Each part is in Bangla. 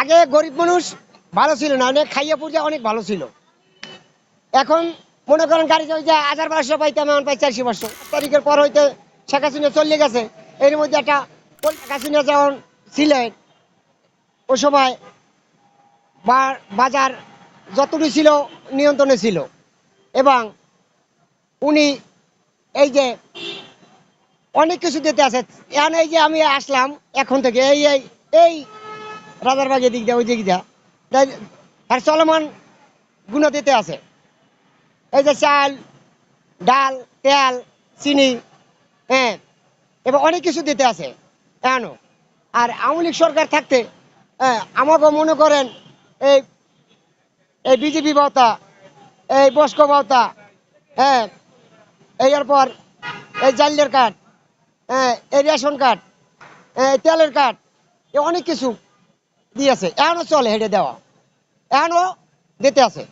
আগে গরিব মানুষ ভালো ছিল না, অনেক খাইয়া পূজা অনেক ভালো ছিল। এখন মনে করেন গাড়ি যে হাজার বারোশো পাইতাম, এখন পাই চারশো পাঁচশো। তারিখের পর হইতে শেখ হাসিনা চলে গেছে। এর মধ্যে একটা হাসিনা যখন ছিলেন, ওই সময় বাজার যতটুকু ছিল নিয়ন্ত্রণে ছিল। এবং উনি এই যে অনেক কিছু দিতে আছে এখন এই যে আমি আসলাম এখন থেকে এই এই এই রাজারবাগের দিক দিয়ে, ওই দিক দিয়ে। আর চলমান গুণ দিতে আছে। এই যে চাল, ডাল, তেল, চিনি হ্যাঁ এবার অনেক কিছু দিতে আছে। কেন? আর আওয়ামী লীগ সরকার থাকতে হ্যাঁ আমাকে মনে করেন, এই এই বিজেপি বার্তা এই বস্ক বার্তা হ্যাঁ এই এরপর এই জালিয়ার কার্ড হ্যাঁ এই রেশন কার্ড এই তেলের কার্ড এ অনেক কিছু। দিয়েছে। এখনও চলে হেঁটে দেওয়া। এখনও দিতে আছে।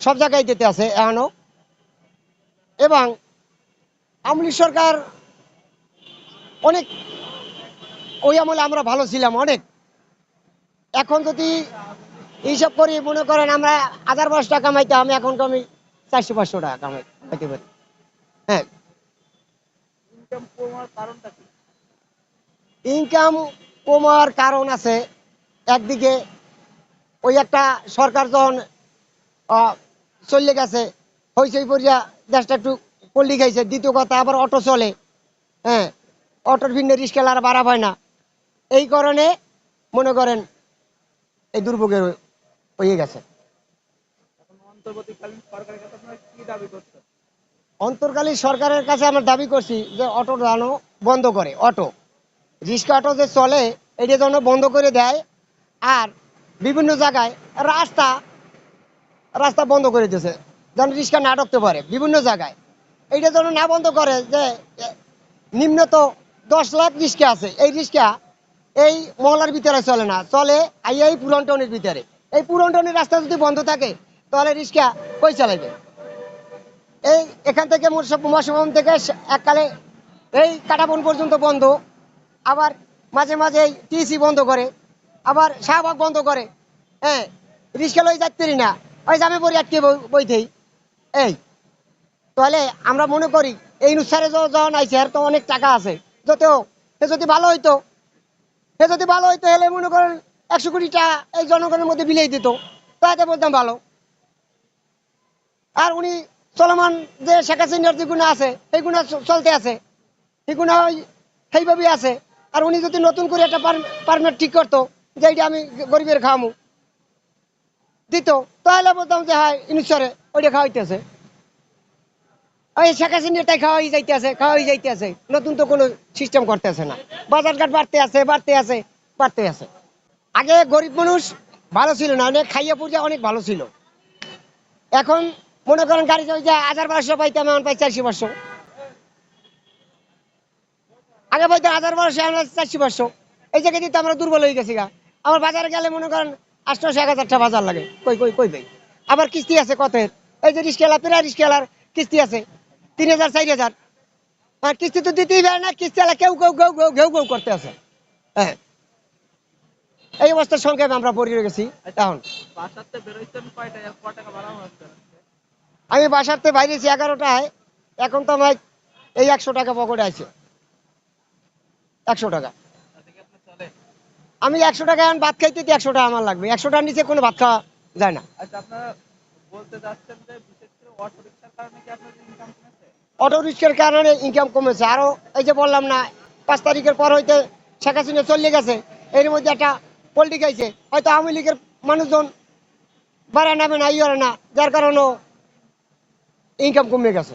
সব জায়গায় দিতে আছে এখনও। এবং আওয়ামী সরকার অনেক ওই আমলে আমরা ভালো ছিলাম অনেক। এখন যদি এইসব করি মনে করেন আমরা হাজার পাঁচশো টাকা কামাইতাম এখন আমি চারশো পাঁচশো টাকা কামাই কামাইতে পারি। হ্যাঁ। ইনকাম কমার কারণ আছে একদিকে ওই একটা সরকার যখন চলে গেছে হইচই পরিয়া দেশটা একটু পল্লি খাইছে দ্বিতীয় কথা আবার অটো চলে হ্যাঁ অটোর ভিন্ন রিস্কেল আর বাড়া হয় না। এই কারণে মনে করেন এই দুর্ভোগের হয়ে গেছে। অন্তর্কালীন সরকারের কাছে আমরা দাবি করছি যে অটো যেন বন্ধ করে অটো। রিক্সা অটো যে চলে এটা যেন বন্ধ করে দেয় আর বিভিন্ন জায়গায় রাস্তা রাস্তা বন্ধ করে দিয়েছে। যেন রিক্সা না ঢুকতে পারে বিভিন্ন জায়গায়। এইটা যেন না বন্ধ করে যে এ, নিম্নত দশ লাখ রিক্সা আছে। এই রিক্সা এই মহলার ভিতরে চলে না চলে আই এই পুরনটনের ভিতরে। এই পুরনটনের রাস্তা যদি বন্ধ থাকে তাহলে রিক্সা কই চালাবে এই এখান থেকে মশাম থেকে এককালে এই কাটাবন পর্যন্ত বন্ধ। আবার মাঝে মাঝে এই টিসি বন্ধ করে। আবার শাহবাগ বন্ধ করে। হ্যাঁ রিক্সা লই যাতে পারি না। ওই জামে পড়ি আটকে বই- বইতেই। এই, তাহলে আমরা মনে করি, এই অনুসারে যখন আইসে আর তো অনেক টাকা আছে। যতেও সে যদি ভালো হইতো, সে যদি ভালো হইতো হলে মনে করেন একশো কোটি টাকা এই জনগণের মধ্যে বিলিয়ে দিত। তাতে বলতাম ভালো। আর উনি চলমান যে শেখ হাসিনার যেগুলো আছে সেইগুলো চ- চলতে আছে। সেগুলো ওই সেইভাবেই আছে। আর উনি যদি নতুন করে একটা পারমিট ঠিক করতো যে এইটা আমি গরিবের খাওয়ামু দিত, তাহলে বলতাম যে হ্যাঁ ইনুসারে, ওইটা খাওয়াইতেছে। ওই শেখ হাসিনাটাই খাওয়াই যাইতেছে খাওয়াই যাইতেছে। নতুন তো কোনো সিস্টেম করতেছে না। বাজার ঘাট বাড়তে আছে বাড়তে আছে বাড়তে আছে। আগে গরিব মানুষ ভালো ছিল না, অনেক খাইয়া পূজা অনেক ভালো ছিল। এখন মনে করেন গাড়ি যে হাজার বারোশো পাইতাম, এখন পাই চারশো পাঁচশো। আগে পাইতাম হাজার বারোশো আছে চারশো পাঁচশো। এই জায়গায় দিতে আমরা দুর্বল হয়ে গেছি গা আমার বাজারে গেলে মনে করেন আটশোশো এক হাজারটা বাজার লাগে। কই কই কই ভাই? আবার কিস্তি আছে কতের? এই যে রিস্কেলা প্রায় রিস্কেলার কিস্তি আছে তিন হাজার চার হাজার। আর কিস্তি তো দিতেই পারে না কিস্তি আলা কেউ কেউ কেউ কেউ ঘেউ ঘেউ করতে আছে। হ্যাঁ। এই অবস্থার সংক্ষেপে আমরা পড়ে গেছি এখন। আমি বাসাতে বাইরেছি এগারোটায় এখন তো আমার এই একশো টাকা পকেটে আছে। একশো টাকা তাতে কি আপনার চলে আমি একশো টাকা এখন ভাত খাইতে একশো টাকা আমার লাগবে। একশো টাকার নিচে কোনো ভাত খাওয়া যায় না। আচ্ছা অটো রিক্সার কারণে ইনকাম কমেছে? অটো রিক্সার কারণে ইনকাম কমেছে। আরও এই যে বললাম না পাঁচ তারিখের পর হইতে শেখ হাসিনা চলে গেছে। এর মধ্যে একটা পোল্ট্রি খাইছে হয়তো আওয়ামী লীগের মানুষজন বাড়া নামে না ইয়ে না। যার কারণে ইনকাম কমে গেছে।